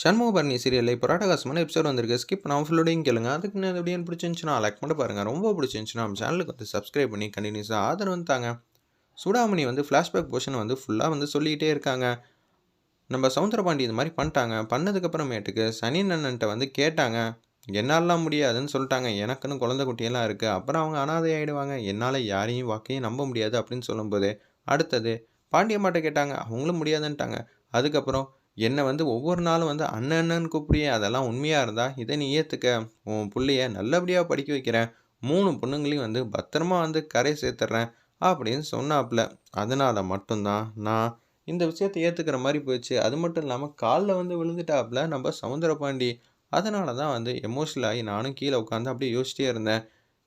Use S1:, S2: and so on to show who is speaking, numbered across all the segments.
S1: சண்முகபரணி சீரியலில் இப்போ ராட்டகாசமான எபிசோட் வந்திருக்கு. ஸ்கிப் நான் ஃபுல்லோடையும் கேளுங்க. அதுக்கு நான் எப்படின்னு பிடிச்சிருந்துச்சுன்னா லைக் பண்ணி பாருங்கள் ரொம்ப பிடிச்சிருந்துச்சுன்னா நம்ம சேனலுக்கு வந்து சப்ஸ்கிரைப் பண்ணி கண்டினியூஸாக ஆதரவு தாங்க. சுடாமணி வந்து ஃப்ளாஷ்பேக் போர்ஷன் வந்து ஃபுல்லாக வந்து சொல்லிக்கிட்டே இருக்காங்க. நம்ம சவுந்தரபாண்டி இந்த மாதிரி பண்ணிட்டாங்க. பண்ணதுக்கப்புறமேட்டுக்கு சனி அண்ணன்ட்ட வந்து கேட்டாங்க. என்னாலலாம் முடியாதுன்னு சொல்லிட்டாங்க. எனக்குன்னு குழந்தை குட்டியெல்லாம் இருக்குது அப்புறம் அவங்க அனாதை ஆகிடுவாங்க என்னால் யாரையும் வாக்கையும் நம்ப முடியாது அப்படின்னு சொல்லும்போது அடுத்தது பாண்டியம்மாட்ட கேட்டாங்க. அவங்களும் முடியாதுன்ட்டாங்க அதுக்கப்புறம் என்னை வந்து ஒவ்வொரு நாளும் வந்து அண்ணன் அண்ணன் கூப்பிடியே அதெல்லாம் உண்மையாக இருந்தால் இதை நீ ஏற்றுக்க உன் பிள்ளைய நல்லபடியாக படிக்க வைக்கிறேன். மூணு பொண்ணுங்களையும் வந்து பத்திரமா வந்து கரை சேர்த்துட்றேன் அப்படின்னு சொன்னாப்புல. அதனால் மட்டும்தான் நான் இந்த விஷயத்தை ஏற்றுக்கிற மாதிரி போயிடுச்சு. அது மட்டும் இல்லாமல் காலில் வந்து விழுந்துட்டாப்புல நம்ம சவுந்தரபாண்டி. அதனால தான் வந்து எமோஷனல் ஆகி நானும் கீழே உட்காந்து அப்படியே யோசிச்சிட்டே இருந்தேன்.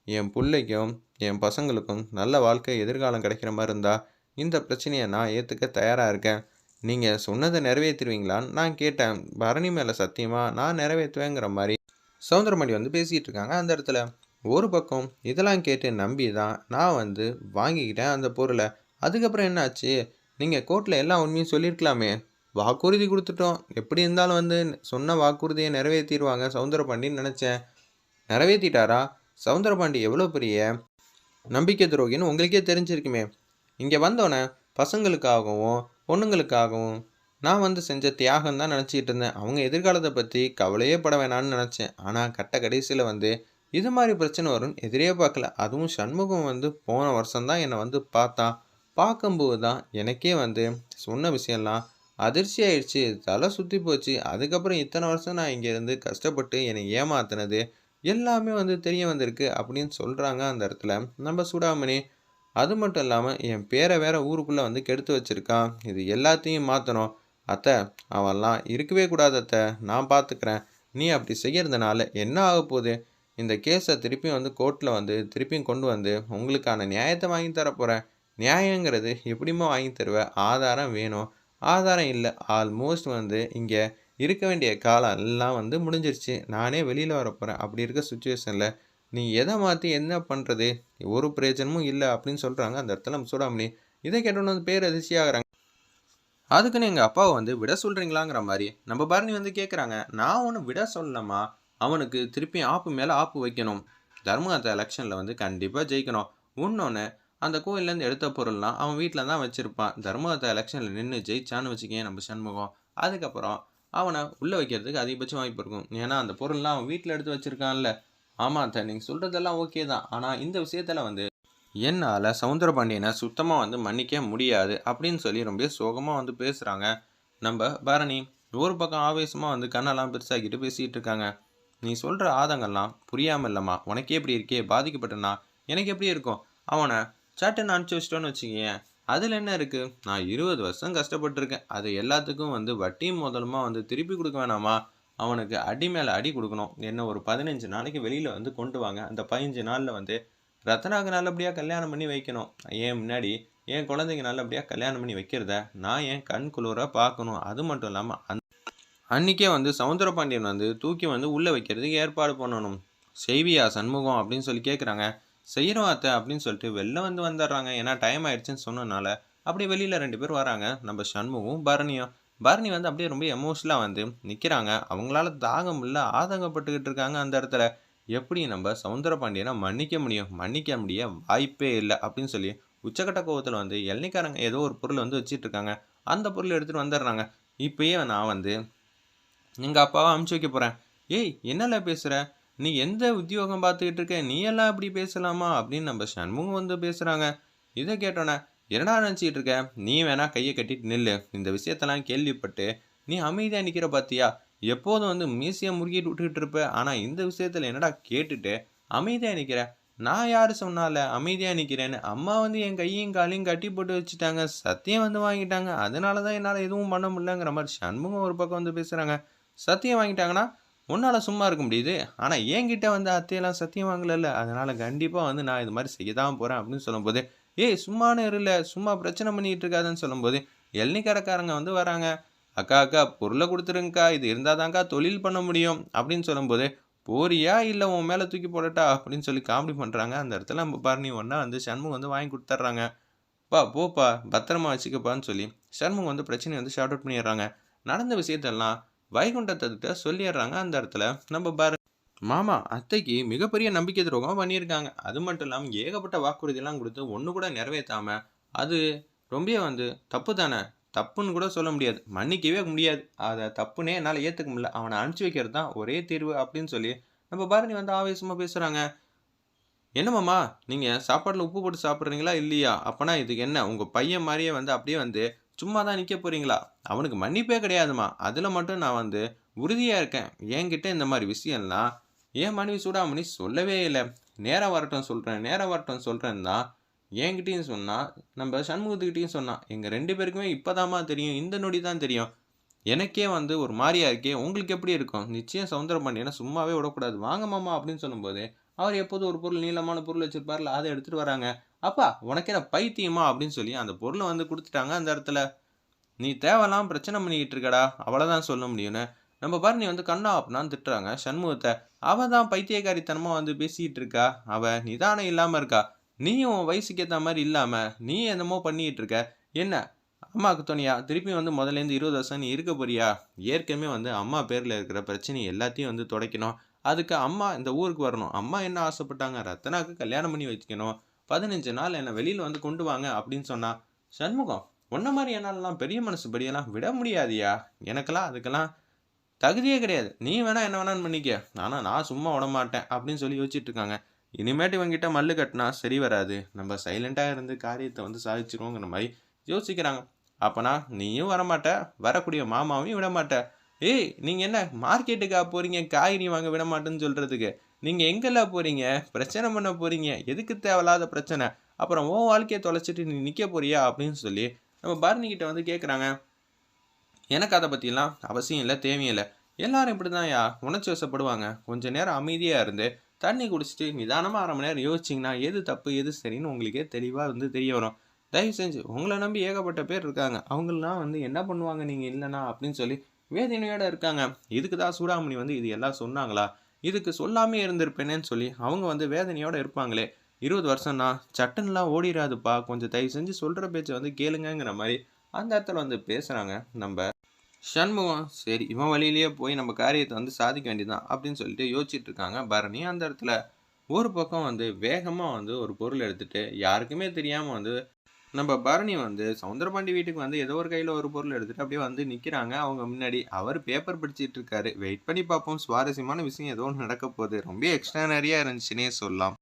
S1: என் பிள்ளைக்கும் என் பசங்களுக்கும் நல்ல வாழ்க்கை எதிர்காலம் கிடைக்கிற மாதிரி இருந்தால் இந்த பிரச்சனையை நான் ஏற்றுக்க தயாராக இருக்கேன். நீங்கள் சொன்னதை நிறைவேற்றுவீங்களான்னு நான் கேட்டேன். பரணி மேலே சத்தியமாக நான் நிறைவேற்றுவேங்கிற மாதிரி சவுந்தரமணி வந்து பேசிகிட்டு இருக்காங்க அந்த இடத்துல. ஒரு பக்கம் இதெல்லாம் கேட்டு நம்பி தான் நான் வந்து வாங்கிக்கிட்டேன் அந்த பொருளை. அதுக்கப்புறம் என்னாச்சு? நீங்கள் கோர்ட்டில் எல்லா உண்மையும் சொல்லியிருக்கலாமே. வாக்குறுதி கொடுத்துட்டோம். எப்படி இருந்தாலும் வந்து சொன்ன வாக்குறுதியை நிறைவேற்றிடுவாங்க சவுந்தரபாண்டின்னு நினச்சேன். நிறைவேற்றிட்டாரா? சவுந்தரபாண்டி எவ்வளோ பெரிய நம்பிக்கை துரோகின்னு உங்களுக்கே தெரிஞ்சிருக்குமே. இங்கே வந்தோடனே பசங்களுக்காகவும் பொண்ணுங்களுக்காகவும் நான் வந்து செஞ்ச தியாகம் தான் நினச்சிக்கிட்டு இருந்தேன். அவங்க எதிர்காலத்தை பற்றி கவலையே பட வேணான்னு நினச்சேன். ஆனால் கட்ட கடைசியில் வந்து இது மாதிரி பிரச்சனை வரும்னு எதிரே பார்க்கல. அதுவும் சண்முகம் வந்து போன வருஷம்தான் என்னை வந்து பார்த்தா. பார்க்கும்போது தான் எனக்கே வந்து சொன்ன விஷயம்லாம் அதிர்ச்சி ஆயிடுச்சு. தலை சுற்றி போச்சு. அதுக்கப்புறம் இத்தனை வருஷம் நான் இங்கேருந்து கஷ்டப்பட்டு என்னை ஏமாத்தினது எல்லாமே வந்து தெரிய வந்திருக்கு அப்படின்னு சொல்கிறாங்க அந்த இடத்துல. நம்ம சுடாமணி அது மட்டும் இல்லாமல் என் பேரை வேற ஊருக்குள்ளே வந்து கெடுத்து வச்சுருக்கான் இது எல்லாத்தையும் மாற்றணும் அத்தை அவன்லாம் இருக்கவே கூடாது அத்தை. நான் பார்த்துக்கிறேன் நீ அப்படி செய்கிறதுனால என்ன ஆக போகுது? இந்த கேஸை திருப்பியும் வந்து கோர்ட்டில் வந்து திருப்பியும் கொண்டு வந்து உங்களுக்கான நியாயத்தை வாங்கி தரப்போகிறேன் நியாயங்கிறது எப்படிமா வாங்கி தருவேன் ஆதாரம் வேணும். ஆதாரம் இல்லை. ஆல்மோஸ்ட் வந்து இங்கே இருக்க வேண்டிய காலம் எல்லாம் வந்து முடிஞ்சிருச்சு. நானே வெளியில் வரப்போகிறேன் அப்படி இருக்க சுச்சுவேஷனில் நீ எதை மாற்றி என்ன பண்ணுறது ஒரு பிரயோஜனமும் இல்லை அப்படின்னு சொல்கிறாங்க அந்த இடத்துல நம்ம சூடாமணி. இதை கேட்டோன்னு வந்து பேர் அதிர்ச்சியாகிறாங்க. அதுக்குன்னு எங்கள் அப்பாவை வந்து விட சொல்கிறீங்களாங்கிற மாதிரி நம்ம பரணி வந்து கேட்குறாங்க நான் ஒன்று விட சொல்லலாமா அவனுக்கு திருப்பி ஆப்பு மேலே ஆப்பு வைக்கணும். தர்மகத்த எலெக்ஷனில் வந்து கண்டிப்பாக ஜெயிக்கணும். இன்னொன்று அந்த கோயிலேருந்து எடுத்த பொருள்லாம் அவன் வீட்டில் தான் வச்சுருப்பான். தர்மகத்த எலெக்ஷனில் நின்று ஜெயிச்சான்னு வச்சுக்கேன் நம்ம சண்முகம். அதுக்கப்புறம் அவனை உள்ளே வைக்கிறதுக்கு அதிகபட்சம் வாய்ப்பு இருக்கும். ஏன்னா அந்த பொருள்லாம் அவன் வீட்டில் எடுத்து வச்சுருக்கான்ல. ஆமாம் அத்தை. நீங்கள் சொல்கிறதெல்லாம் ஓகே தான். ஆனால் இந்த விஷயத்தில் வந்து என்னால் சவுந்தரபாண்டியனை சுத்தமாக வந்து மன்னிக்க முடியாது அப்படின்னு சொல்லி ரொம்ப சோகமாக வந்து பேசுகிறாங்க நம்ம பரணி ஒரு பக்கம் ஆவேசமாக வந்து கண்ணெல்லாம் பெருசாக்கிட்டு பேசிகிட்டு இருக்காங்க. நீ சொல்கிற ஆதங்கள்லாம் புரியாமல் இல்லைம்மா உனக்கே எப்படி இருக்கே? பாதிக்கப்பட்டனா? எனக்கு எப்படி இருக்கும்? அவனை சட்டுன்னு அனுப்பிச்சி வச்சிட்டோன்னு வச்சுக்கேன் அதில் என்ன இருக்குது நான் இருபது வருஷம் கஷ்டப்பட்டிருக்கேன். அது எல்லாத்துக்கும் வந்து வட்டியும் முதலுமா வந்து திருப்பி கொடுக்க வேணாமா? அவனுக்கு அடி மேலே அடி கொடுக்கணும். என்ன ஒரு பதினஞ்சு நாளைக்கு வெளியில் வந்து கொண்டு வாங்க. அந்த பதினஞ்சு நாளில் வந்து ரத்னாவுக்கு நல்லபடியாக கல்யாணம் பண்ணி வைக்கணும். ஏன் முன்னாடி என் குழந்தைங்க நல்லபடியாக கல்யாணம் பண்ணி வைக்கிறத நான் என் கண் குளிராக பார்க்கணும். அது மட்டும் இல்லாமல் அந் அன்றைக்கே வந்து சவுந்தரபாண்டியன் வந்து தூக்கி வந்து உள்ளே வைக்கிறதுக்கு ஏற்பாடு பண்ணணும். செய்வியா சண்முகம் அப்படின்னு சொல்லி கேட்குறாங்க செய்கிறோம் அத்தை அப்படின்னு சொல்லிட்டு வெளில வந்து வந்துடுறாங்க. ஏன்னா டைம் ஆயிடுச்சுன்னு சொன்னனால அப்படி வெளியில் ரெண்டு பேர் வராங்க. நம்ம சண்முகம் பரணியும். பரணி வந்து அப்படியே ரொம்ப எமோஷனலாக வந்து நிற்கிறாங்க அவங்களால தாகம் இல்லை ஆதங்கப்பட்டுக்கிட்டு இருக்காங்க அந்த இடத்துல. எப்படி நம்ம சவுந்தர பாண்டியனை மன்னிக்க முடியும். மன்னிக்க முடிய வாய்ப்பே இல்லை அப்படின்னு சொல்லி உச்சக்கட்ட கோவத்தில் வந்து எல்லைக்காரங்க ஏதோ ஒரு பொருள் வந்து வச்சிட்டு இருக்காங்க. அந்த பொருள் எடுத்துகிட்டு வந்துடுறாங்க. இப்பயே நான் வந்து எங்கள் அப்பாவை அமுச்சு வைக்க போகிறேன் ஏய் என்னல பேசுகிற நீ எந்த உத்தியோகம் பார்த்துக்கிட்டு இருக்க? நீ எல்லாம் இப்படி பேசலாமா? அப்படின்னு நம்ம சண்முகம் வந்து பேசுகிறாங்க இதை கேட்டோன்னே என்னடா நினச்சிக்கிட்டு இருக்க? நீ வேணா கையை கட்டிட்டு நில்லு. இந்த விஷயத்தெல்லாம் கேள்விப்பட்டு நீ அமைதியாக நிற்கிற பார்த்தியா எப்போதும் வந்து மீசியை முறுக்கிட்டு விட்டுக்கிட்டு இருப்ப. ஆனால் இந்த விஷயத்தில் என்னடா கேட்டுட்டு அமைதியாக நிற்கிற நான் யார் சொன்னால அமைதியாக நிற்கிறேன்னு அம்மா வந்து என் கையும் காலையும் கட்டி போட்டு வச்சுட்டாங்க. சத்தியம் வந்து வாங்கிட்டாங்க. அதனால தான் என்னால் எதுவும் பண்ண முடியலங்கிற மாதிரி சண்முகம் ஒரு பக்கம் வந்து பேசுகிறாங்க சத்தியம் வாங்கிட்டாங்கன்னா உன்னால் சும்மா இருக்க முடியுது. ஆனால் என்கிட்ட வந்து அத்தையெல்லாம் சத்தியம் வாங்கலைல்ல. அதனால் கண்டிப்பாக வந்து நான் இது மாதிரி செய்ய தான் போகிறேன் அப்படின்னு சொல்லும்போது ஏய் சும்மானு இருல சும்மா பிரச்சனை பண்ணிகிட்டு இருக்காதுன்னு சொல்லும்போது எல்னிக்கடைக்காரங்க வந்து வராங்க. அக்கா அக்கா பொருளை கொடுத்துருங்கக்கா இது இருந்தால் தான்க்கா தொழில் பண்ண முடியும் அப்படின்னு சொல்லும்போது போறியா? இல்லை உன் மேலே தூக்கி போடட்டா? அப்படின்னு சொல்லி காமெடி பண்ணுறாங்க அந்த இடத்துல நம்ம பரணி ஒன்றா வந்து சண்முகம் வந்து வாங்கி கொடுத்துட்றாங்க. பா போப்பா பத்திரமா வச்சுக்கப்பான்னு சொல்லி சண்முகம் வந்து பிரச்சனையை வந்து ஷார்ட் அவுட் பண்ணிடுறாங்க. நடந்த விஷயத்தெல்லாம் வைகுண்டத்திட்ட சொல்லிடுறாங்க. அந்த இடத்துல நம்ம பாரு மாமா அத்தைக்கு மிகப்பெரிய நம்பிக்கை துரோகம் பண்ணியிருக்காங்க. அது மட்டும் இல்லாமல் ஏகப்பட்ட வாக்குறுதியெல்லாம் கொடுத்து ஒன்று கூட நிறைவேற்றாம அது ரொம்ப வந்து தப்பு தானே? தப்புன்னு கூட சொல்ல முடியாது. மன்னிக்கவே முடியாது. அதை தப்புனே என்னால் ஏற்றுக்க முடியல. அவனை அனுப்பிச்சி வைக்கிறது தான் ஒரே தீர்வு அப்படின்னு சொல்லி நம்ம பாரதி வந்து ஆவேசமாக பேசுகிறாங்க என்னமாம்மா நீங்கள் சாப்பாட்டில் உப்பு போட்டு சாப்பிட்றீங்களா இல்லையா? அப்போனா இதுக்கு என்ன? உங்கள் பையன் மாதிரியே வந்து அப்படியே வந்து சும்மா தான் நிற்க போகிறீங்களா அவனுக்கு மன்னிப்பே கிடையாதுமா. அதில் மட்டும் நான் வந்து உறுதியாக இருக்கேன். என்கிட்ட இந்த மாதிரி விஷயம்லாம் ஏன் மனைவி சூடாமணி? சொல்லவே இல்லை. நேரம் வரட்டும் சொல்கிறேன் நேரம் வரட்டும் சொல்கிறேன்னா தான். என்கிட்டயும் சொன்னால் நம்ம சண்முகத்துக்கிட்டையும் சொன்னால் எங்கள் ரெண்டு பேருக்குமே இப்போதாம்மா தெரியும் இந்த நொடி தான் தெரியும். எனக்கே வந்து ஒரு மாதிரியா இருக்கே உங்களுக்கு எப்படி இருக்கும்? நிச்சயம் சவுந்தரம் பண்ணினா சும்மாவே விடக்கூடாது. வாங்க மாமா அப்படின்னு சொல்லும்போது அவர் எப்போதும் ஒரு பொருள் நீளமான பொருள் வச்சிருப்பார்ல அதை எடுத்துகிட்டு வராங்க. அப்பா உனக்கு என்ன பைத்தியமா? அப்படின்னு சொல்லி அந்த பொருளை வந்து கொடுத்துட்டாங்க அந்த இடத்துல. நீ தேவைலாம் பிரச்சனை பண்ணிக்கிட்டு இருக்கடா. அவ்வளோதான் சொல்ல முடியும்னு. நம்ம பாரு நீ வந்து கண்ணா அப்படின்னா திட்டுறாங்க. சண்முகத்தை அவள் தான் பைத்தியக்காரித்தனமாக வந்து பேசிக்கிட்டு இருக்கா அவள் நிதானம் இல்லாமல் இருக்கா? நீயும் உன் வயசுக்கு ஏற்ற மாதிரி இல்லாமல் நீ என்னமோ பண்ணிக்கிட்டு இருக்க என்ன? அம்மாவுக்கு துணையா? திருப்பி வந்து முதலேருந்து இருபது வருஷம் நீ இருக்க போறியா? ஏற்கனவே வந்து அம்மா பேரில் இருக்கிற பிரச்சனை எல்லாத்தையும் வந்து துடைக்கணும். அதுக்கு அம்மா இந்த ஊருக்கு வரணும். அம்மா என்ன ஆசைப்பட்டாங்க? ரத்தனாக்கு கல்யாணம் பண்ணி வச்சுக்கணும் பதினஞ்சு நாள் என்னை வெளியில் வந்து கொண்டு வாங்க அப்படின்னு சொன்னா சண்முகம் உன்ன மாதிரி என்னாலலாம் பெரிய மனசு படியெல்லாம் விட முடியாதியா? எனக்கெல்லாம் அதுக்கெல்லாம் தகுதியே கிடையாது. நீ வேணால் என்ன வேணான்னு பண்ணிக்க. ஆனால் நான் சும்மா விட மாட்டேன் அப்படின்னு சொல்லி யோசிச்சுட்டு இருக்காங்க. இனிமேட்டு இவங்கிட்ட மல்லு கட்டினா சரி வராது. நம்ம சைலண்ட்டாக இருந்து காரியத்தை வந்து சாதிச்சிருவோங்கிற மாதிரி யோசிக்கிறாங்க. அப்போனா நீயும் வரமாட்ட. வரக்கூடிய மாமாவையும் விடமாட்ட. ஏய் நீங்கள் என்ன மார்க்கெட்டுக்கா போகிறீங்க காய்கறி வாங்க விட மாட்டேன்னு சொல்கிறதுக்கு நீங்கள் எங்கெல்லாம் போகிறீங்க பிரச்சனை பண்ண போகிறீங்க எதுக்கு தேவையில்லாத பிரச்சனை? அப்புறம் ஓ வாழ்க்கையை தொலைச்சிட்டு நீ நிற்க போறியா? அப்படின்னு சொல்லி நம்ம பரணிக்கிட்ட வந்து கேட்குறாங்க எனக்கு அதை பற்றிலாம் அவசியம் இல்லை தேவையில்லை எல்லாரும் இப்படி தான் யா உணர்ச்சி வசப்படுவாங்க. கொஞ்சம் நேரம் அமைதியாக இருந்து தண்ணி குடிச்சிட்டு நிதானமாக அரை மணி நேரம் யோசிச்சிங்கன்னா எது தப்பு எது சரின்னு உங்களுக்கே தெளிவாக வந்து தெரிய வரும். தயவு செஞ்சு உங்களை நம்பி ஏகப்பட்ட பேர் இருக்காங்க. அவங்களாம் வந்து என்ன பண்ணுவாங்க நீங்கள் இல்லைனா அப்படின்னு சொல்லி வேதனையோடு இருக்காங்க. இதுக்கு தான் சூடாமணி வந்து இது எல்லாம் சொன்னாங்களா? இதுக்கு சொல்லாமே இருந்திருப்பேனேன்னு சொல்லி அவங்க வந்து வேதனையோடு இருப்பாங்களே. இருபது வருஷம்னா சட்டன்லாம் ஓடிடாதுப்பா கொஞ்சம் தயவு செஞ்சு சொல்கிற பேச்சை வந்து கேளுங்கங்கிற மாதிரி அந்த இடத்துல வந்து பேசுகிறாங்க நம்ம சண்முகம் சரி இவன் வழியிலேயே போய் நம்ம காரியத்தை வந்து சாதிக்க வேண்டியதுதான் அப்படின்னு சொல்லிட்டு யோசிச்சுட்டு இருக்காங்க பரணி. அந்த இடத்துல ஒரு பக்கம் வந்து வேகமாக வந்து ஒரு பொருள் எடுத்துகிட்டு யாருக்குமே தெரியாமல் வந்து நம்ம பரணி வந்து சவுந்தரபாண்டி வீட்டுக்கு வந்து ஏதோ ஒரு கையில் ஒரு பொருள் எடுத்துகிட்டு அப்படியே வந்து நிற்கிறாங்க அவங்க முன்னாடி அவர் பேப்பர் படிச்சுட்டு இருக்காரு. வெயிட் பண்ணி பார்ப்போம். சுவாரஸ்யமான விஷயம் ஏதோ ஒன்று நடக்க போகுது. ரொம்ப எக்ஸ்ட்ரானரியாக இருந்துச்சுன்னே சொல்லலாம்.